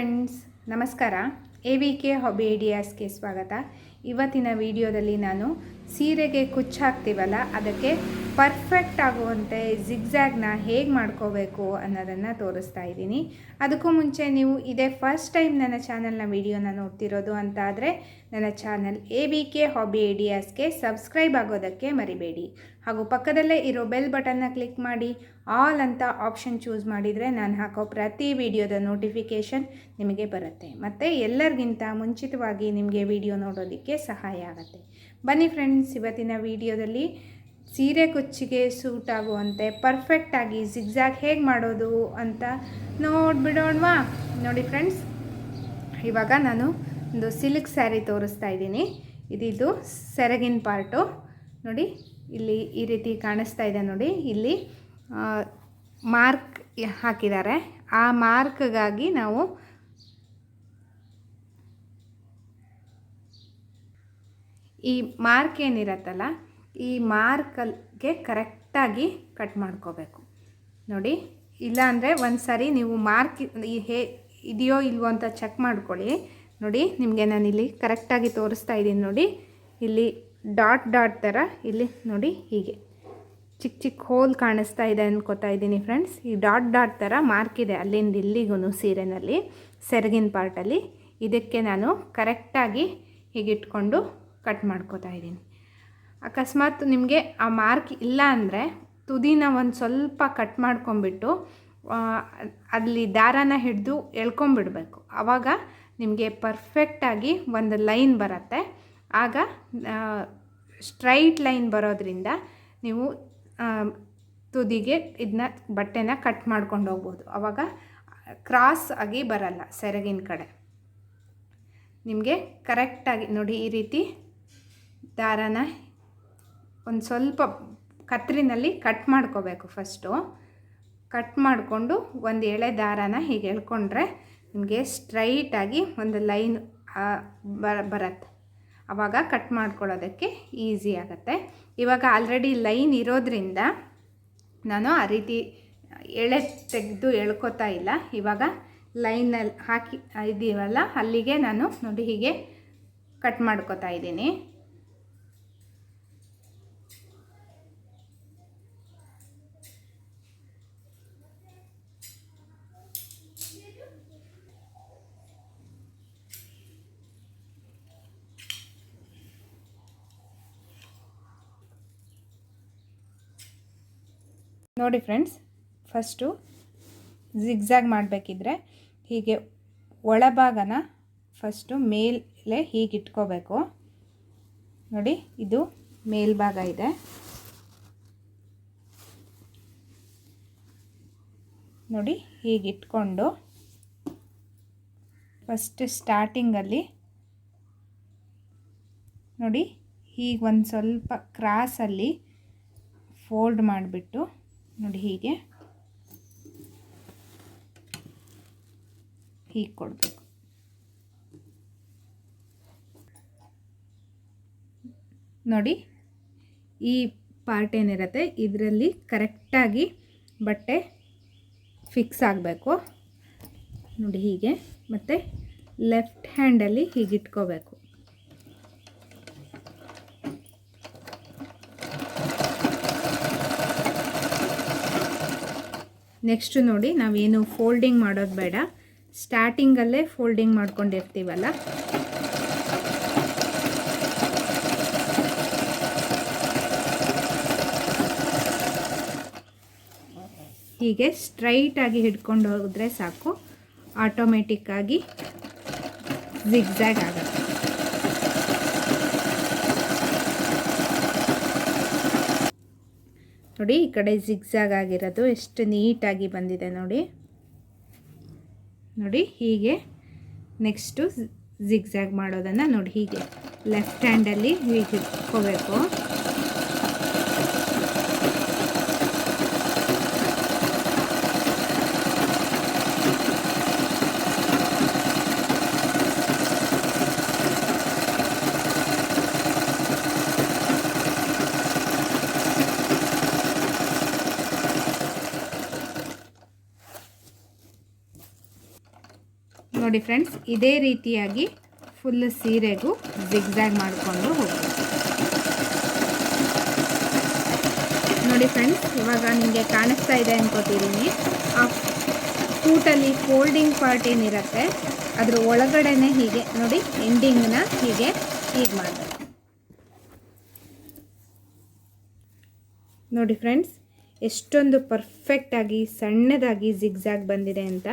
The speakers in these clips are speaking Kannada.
ಫ್ರೆಂಡ್ಸ್ ನಮಸ್ಕಾರ. ಎ ವಿ ಕೆ ಹಾಬಿ ಐಡಿಯಾಸ್ಗೆ ಸ್ವಾಗತ. ಇವತ್ತಿನ ವಿಡಿಯೋದಲ್ಲಿ ನಾನು ಸೀರೆಗೆ ಕುಚ್ಚು ಹಾಕ್ತೀವಲ್ಲ ಅದಕ್ಕೆ ಪರ್ಫೆಕ್ಟ್ ಆಗುವಂತೆ ಜಿಗ್ಜ್ಯಾಗ್ನ ಹೇಗೆ ಮಾಡ್ಕೋಬೇಕು ಅನ್ನೋದನ್ನು ತೋರಿಸ್ತಾ ಇದ್ದೀನಿ. ಅದಕ್ಕೂ ಮುಂಚೆ ನೀವು ಇದೇ ಫಸ್ಟ್ ಟೈಮ್ ನನ್ನ ಚಾನಲ್ನ ವಿಡಿಯೋನ ನೋಡ್ತಿರೋದು ಅಂತ ಆದರೆ ನನ್ನ channel A B K hobby ಐಡಿಯಾಸ್ಗೆ subscribe ಆಗೋದಕ್ಕೆ ಮರಿಬೇಡಿ. ಹಾಗೂ ಪಕ್ಕದಲ್ಲೇ ಇರೋ ಬೆಲ್ ಬಟನ್ನ ಕ್ಲಿಕ್ ಮಾಡಿ ಆಲ್ ಅಂತ ಆಪ್ಷನ್ ಚೂಸ್ ಮಾಡಿದರೆ ನಾನು ಹಾಕೋ ಪ್ರತಿ ವಿಡಿಯೋದ ನೋಟಿಫಿಕೇಷನ್ ನಿಮಗೆ ಬರುತ್ತೆ. ಮತ್ತು ಎಲ್ಲರಿಗಿಂತ ಮುಂಚಿತವಾಗಿ ನಿಮಗೆ ವಿಡಿಯೋ ನೋಡೋದಕ್ಕೆ ಸಹಾಯ ಆಗುತ್ತೆ. ಬನ್ನಿ ಫ್ರೆಂಡ್ಸ್ ಇವತ್ತಿನ ವಿಡಿಯೋದಲ್ಲಿ ಸೀರೆ ಕುಚ್ಚಿಗೆ ಸೂಟ್ ಆಗುವಂತೆ ಪರ್ಫೆಕ್ಟಾಗಿ ಜಿಗ್ಜಾಗ್ ಹೇಗೆ ಮಾಡೋದು ಅಂತ ನೋಡಿಬಿಡೋಣವಾ? ನೋಡಿ ಫ್ರೆಂಡ್ಸ್, ಇವಾಗ ನಾನು ಒಂದು ಸಿಲ್ಕ್ ಸ್ಯಾರಿ ತೋರಿಸ್ತಾ ಇದ್ದೀನಿ. ಇದಿದು ಸೆರಗಿನ ಪಾರ್ಟು ನೋಡಿ, ಇಲ್ಲಿ ಈ ರೀತಿ ಕಾಣಿಸ್ತಾ ಇದೆ ನೋಡಿ. ಇಲ್ಲಿ ಮಾರ್ಕ್ ಹಾಕಿದ್ದಾರೆ. ಆ ಮಾರ್ಕ್ಗಾಗಿ ನಾವು ಈ ಮಾರ್ಕ್ ಏನಿರತ್ತಲ್ಲ, ಈ ಮಾರ್ಕಲ್ಗೆ ಕರೆಕ್ಟಾಗಿ ಕಟ್ ಮಾಡ್ಕೋಬೇಕು. ನೋಡಿ, ಇಲ್ಲಾಂದರೆ ಒಂದು ಸಾರಿ ನೀವು ಮಾರ್ಕ್ ಹೇ, ಇದೆಯೋ ಇಲ್ವೋ ಅಂತ ಚೆಕ್ ಮಾಡ್ಕೊಳ್ಳಿ. ನೋಡಿ, ನಿಮಗೆ ನಾನಿಲ್ಲಿ ಕರೆಕ್ಟಾಗಿ ತೋರಿಸ್ತಾ ಇದ್ದೀನಿ ನೋಡಿ. ಇಲ್ಲಿ ಡಾಟ್ ಡಾಟ್ ಥರ ಇಲ್ಲಿ ನೋಡಿ ಹೀಗೆ. ಚಿಕ್ಕ ಚಿಕ್ಕ ಹೋಲ್ ಕಾಣಿಸ್ತಾ ಇದೆ ಅನ್ಕೋತಾ ಇದ್ದೀನಿ ಫ್ರೆಂಡ್ಸ್ ಈ ಡಾಟ್ ಡಾಟ್ ಥರ ಮಾರ್ಕ್ ಇದೆ ಅಲ್ಲಿಂದ ಇಲ್ಲಿಗೂ ಸೀರೆನಲ್ಲಿ, ಸೆರಗಿನ ಪಾರ್ಟಲ್ಲಿ ಇದಕ್ಕೆ ನಾನು ಕರೆಕ್ಟಾಗಿ ಹೀಗಿಟ್ಕೊಂಡು ಕಟ್ ಮಾಡ್ಕೋತಾ ಇದ್ದೀನಿ. ಅಕಸ್ಮಾತ್ ನಿಮಗೆ ಆ ಮಾರ್ಕ್ ಇಲ್ಲ ಅಂದರೆ ತುದಿನ ಒಂದು ಸ್ವಲ್ಪ ಕಟ್ ಮಾಡ್ಕೊಂಬಿಟ್ಟು ಅಲ್ಲಿ ದಾರಾನ ಹಿಡಿದು ಎಳ್ಕೊಂಬಿಡ್ಬೇಕು ಆವಾಗ ನಿಮಗೆ ಪರ್ಫೆಕ್ಟಾಗಿ ಒಂದು ಲೈನ್ ಬರುತ್ತೆ. ಆಗ ಸ್ಟ್ರೈಟ್ ಲೈನ್ ಬರೋದ್ರಿಂದ ನೀವು ತುದಿಗೆ ಇದನ್ನ ಬಟ್ಟೆನ ಕಟ್ ಮಾಡ್ಕೊಂಡು ಹೋಗ್ಬೋದು. ಆವಾಗ ಕ್ರಾಸ್ ಆಗಿ ಬರಲ್ಲ ಸೆರಗಿನ ಕಡೆ. ನಿಮಗೆ ಕರೆಕ್ಟಾಗಿ ನೋಡಿ ಈ ರೀತಿ ದಾರಾನ ಒಂದು ಸ್ವಲ್ಪ ಕತ್ರಿನಲ್ಲಿ ಕಟ್ ಮಾಡ್ಕೋಬೇಕು ಫಸ್ಟು ಕಟ್ ಮಾಡಿಕೊಂಡು ಒಂದು ಎಳೆ ದಾರಾನ ಹೀಗೆ ಎಳ್ಕೊಂಡ್ರೆ ನಿಮಗೆ ಸ್ಟ್ರೈಟಾಗಿ ಒಂದು ಲೈನ್ ಬರ, ಬರತ್ತೆ. ಆವಾಗ ಕಟ್ ಮಾಡ್ಕೊಳ್ಳೋದಕ್ಕೆ ಈಸಿ ಆಗುತ್ತೆ. ಇವಾಗ ಆಲ್ರೆಡಿ ಲೈನ್ ಇರೋದ್ರಿಂದ ನಾನು ಆ ರೀತಿ ಎಳೆ ತೆಗೆದು ಎಳ್ಕೊತಾ ಇಲ್ಲ. ಇವಾಗ ಲೈನಲ್ಲಿ ಹಾಕಿ, ಇದೀವಲ್ಲ, ಅಲ್ಲಿಗೆ ನಾನು ನೋಡಿ ಹೀಗೆ ಕಟ್ ಮಾಡ್ಕೋತಾ ಇದ್ದೀನಿ. ನೋಡಿ ಫ್ರೆಂಡ್ಸ್, ಫಸ್ಟು ಝಿಗ್ಝಾಗ್ ಮಾಡಬೇಕಿದ್ರೆ ಹೀಗೆ ಒಳಭಾಗನ ಫಸ್ಟು ಮೇಲೆ ಹೀಗೆ ಇಟ್ಕೋಬೇಕು. ನೋಡಿ, ಇದು ಮೇಲ್ಭಾಗ ಇದೆ. ನೋಡಿ, ಹೀಗೆ ಇಟ್ಕೊಂಡು ಫಸ್ಟ್ ಸ್ಟಾರ್ಟಿಂಗಲ್ಲಿ ನೋಡಿ, ಹೀಗೆ ಒಂದು ಸ್ವಲ್ಪ ಕ್ರಾಸಲ್ಲಿ ಫೋಲ್ಡ್ ಮಾಡಿಬಿಟ್ಟು ನೋಡಿ ಹೀಗೆ. ಹೀಗೆ ಕೊಡಬೇಕು. ನೋಡಿ, ಈ ಪಾರ್ಟ್ ಏನಿರುತ್ತೆ, ಇದರಲ್ಲಿ ಕರೆಕ್ಟಾಗಿ ಬಟ್ಟೆ ಫಿಕ್ಸ್ ಆಗಬೇಕು. ನೋಡಿ ಹೀಗೆ, ಮತ್ತು ಲೆಫ್ಟ್ ಹ್ಯಾಂಡಲ್ಲಿ ಹೀಗೆ ಇಟ್ಕೋಬೇಕು ನೆಕ್ಸ್ಟ್ ನೋಡಿ, ನಾವೇನು ಫೋಲ್ಡಿಂಗ್ ಮಾಡೋದು ಬೇಡ. ಸ್ಟಾರ್ಟಿಂಗಲ್ಲೇ ಫೋಲ್ಡಿಂಗ್ ಮಾಡ್ಕೊಂಡಿರ್ತೀವಲ್ಲ? ಹೀಗೆ ಸ್ಟ್ರೈಟಾಗಿ ಹಿಡ್ಕೊಂಡು ಹೋದರೆ ಸಾಕು. ಆಟೋಮೆಟಿಕ್ಕಾಗಿ ಜಿಗ್ಜ್ಯಾಗ್ ಆಗುತ್ತೆ. ನೋಡಿ, ಈ ಕಡೆ ಜಿಗ್ಜಾಗ್ ಆಗಿರೋದು ಎಷ್ಟು ನೀಟಾಗಿ ಬಂದಿದೆ ನೋಡಿ. ನೋಡಿ, ಹೀಗೆ ನೆಕ್ಸ್ಟು ಜಿಗ್ಜಾಗ್ ಮಾಡೋದನ್ನು ನೋಡಿ, ಹೀಗೆ ಲೆಫ್ಟ್ ಹ್ಯಾಂಡಲ್ಲಿ ಹೀಗೆ ಇಟ್ಕೋಬೇಕು. ನೋಡಿ ಫ್ರೆಂಡ್ಸ್, ಇದೇ ರೀತಿಯಾಗಿ ಫುಲ್ ಸೀರೆಗೂ ಜಿಗ್ಜಾಗ್ ಮಾಡಿಕೊಂಡು ಹೋಗ್ಬೇಕು. ನೋಡಿ ಫ್ರೆಂಡ್ಸ್, ಇವಾಗ ನಿಮಗೆ ಕಾಣಿಸ್ತಾ ಇದೆ ಅನ್ಕೋತಿದ್ದೀನಿ. ಆ ಕೂಟಲ್ಲಿ ಫೋಲ್ಡಿಂಗ್ ಪಾರ್ಟ್ ಏನಿರುತ್ತೆ, ಅದ್ರ ಒಳಗಡೆನೆ ಹೀಗೆ, ನೋಡಿ ಎಂಡಿಂಗ್ನ ಹೀಗೆ ಹೀಗೆ ಮಾಡಬೇಕು. ನೋಡಿ ಫ್ರೆಂಡ್ಸ್, ಎಷ್ಟೊಂದು ಪರ್ಫೆಕ್ಟಾಗಿ ಸಣ್ಣದಾಗಿ ಜಿಗ್ಜಾಗ್ ಬಂದಿದೆ ಅಂತ.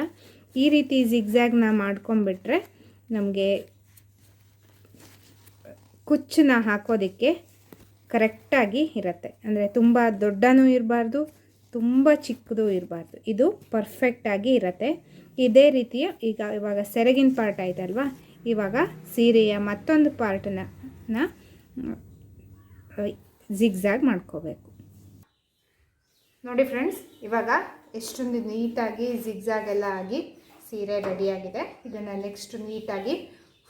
ಈ ರೀತಿ ಜಿಗ್ಜ್ಯಾಗ್ನ ಮಾಡ್ಕೊಂಬಿಟ್ರೆ ನಮಗೆ ಕುಚ್ಚನ್ನ ಹಾಕೋದಕ್ಕೆ ಕರೆಕ್ಟಾಗಿ ಇರುತ್ತೆ. ಅಂದರೆ ತುಂಬ ದೊಡ್ಡನೂ ಇರಬಾರ್ದು, ತುಂಬ ಚಿಕ್ಕದು ಇರಬಾರ್ದು. ಇದು ಪರ್ಫೆಕ್ಟಾಗಿ ಇರುತ್ತೆ. ಇದೇ ರೀತಿಯ ಈಗ ಇವಾಗ ಸೆರಗಿನ ಪಾರ್ಟ್ ಆಯ್ತಲ್ವಾ? ಇವಾಗ ಸೀರೆಯ ಮತ್ತೊಂದು ಪಾರ್ಟನ್ನ ಜಿಗ್ಜ್ಯಾಗ್ ಮಾಡ್ಕೋಬೇಕು. ನೋಡಿ ಫ್ರೆಂಡ್ಸ್ ಇವಾಗ ಎಷ್ಟೊಂದು ನೀಟಾಗಿ ಜಿಗ್ಜ್ಯಾಗ್ ಎಲ್ಲ ಆಗಿ ಸೀರೆ ರೆಡಿಯಾಗಿದೆ. ಇದನ್ನು ನೆಕ್ಸ್ಟ್ ನೀಟಾಗಿ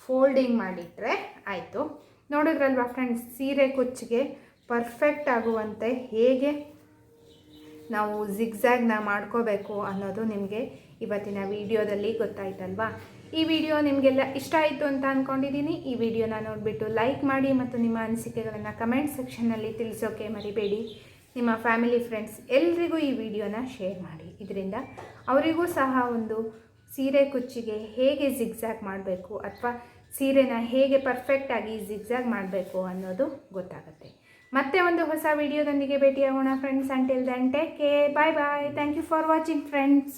ಫೋಲ್ಡಿಂಗ್ ಮಾಡಿದರೆ ಆಯಿತು. ನೋಡಿದ್ರಲ್ವಾ ಫ್ರೆಂಡ್ಸ್ ಸೀರೆ ಕುಚ್ಚಿಗೆ ಪರ್ಫೆಕ್ಟ್ ಆಗುವಂತೆ ಹೇಗೆ ನಾವು ಜಿಗ್ಜಾಗ್ನ ಮಾಡ್ಕೋಬೇಕು ಅನ್ನೋದು ನಿಮಗೆ ಇವತ್ತಿನ ವಿಡಿಯೋದಲ್ಲಿ ಗೊತ್ತಾಯ್ತಲ್ವಾ? ಈ ವಿಡಿಯೋ ನಿಮಗೆಲ್ಲ ಇಷ್ಟ ಆಯಿತು ಅಂತ ಅಂದ್ಕೊಂಡಿದ್ದೀನಿ ಈ ವಿಡಿಯೋನ ನೋಡಿಬಿಟ್ಟು ಲೈಕ್ ಮಾಡಿ ಮತ್ತು ನಿಮ್ಮ ಅನಿಸಿಕೆಗಳನ್ನು ಕಮೆಂಟ್ ಸೆಕ್ಷನ್ನಲ್ಲಿ ತಿಳಿಸೋಕೆ ಮರಿಬೇಡಿ. ನಿಮ್ಮ ಫ್ಯಾಮಿಲಿ ಫ್ರೆಂಡ್ಸ್ ಎಲ್ರಿಗೂ ಈ ವಿಡಿಯೋನ ಶೇರ್ ಮಾಡಿ. ಇದರಿಂದ ಅವರಿಗೂ ಸಹ ಒಂದು ಸೀರೆ ಕುಚ್ಚಿಗೆ ಹೇಗೆ ಜಿಗ್ಸಾಗ್ ಮಾಡಬೇಕು ಅಥವಾ ಸೀರೆನ ಹೇಗೆ ಪರ್ಫೆಕ್ಟಾಗಿ ಜಿಗ್ಸಾಗ್ ಮಾಡಬೇಕು ಅನ್ನೋದು ಗೊತ್ತಾಗುತ್ತೆ. ಮತ್ತೆ ಒಂದು ಹೊಸ ವಿಡಿಯೋದೊಂದಿಗೆ ಭೇಟಿಯಾಗೋಣ friends until then take care bye bye thank you for watching friends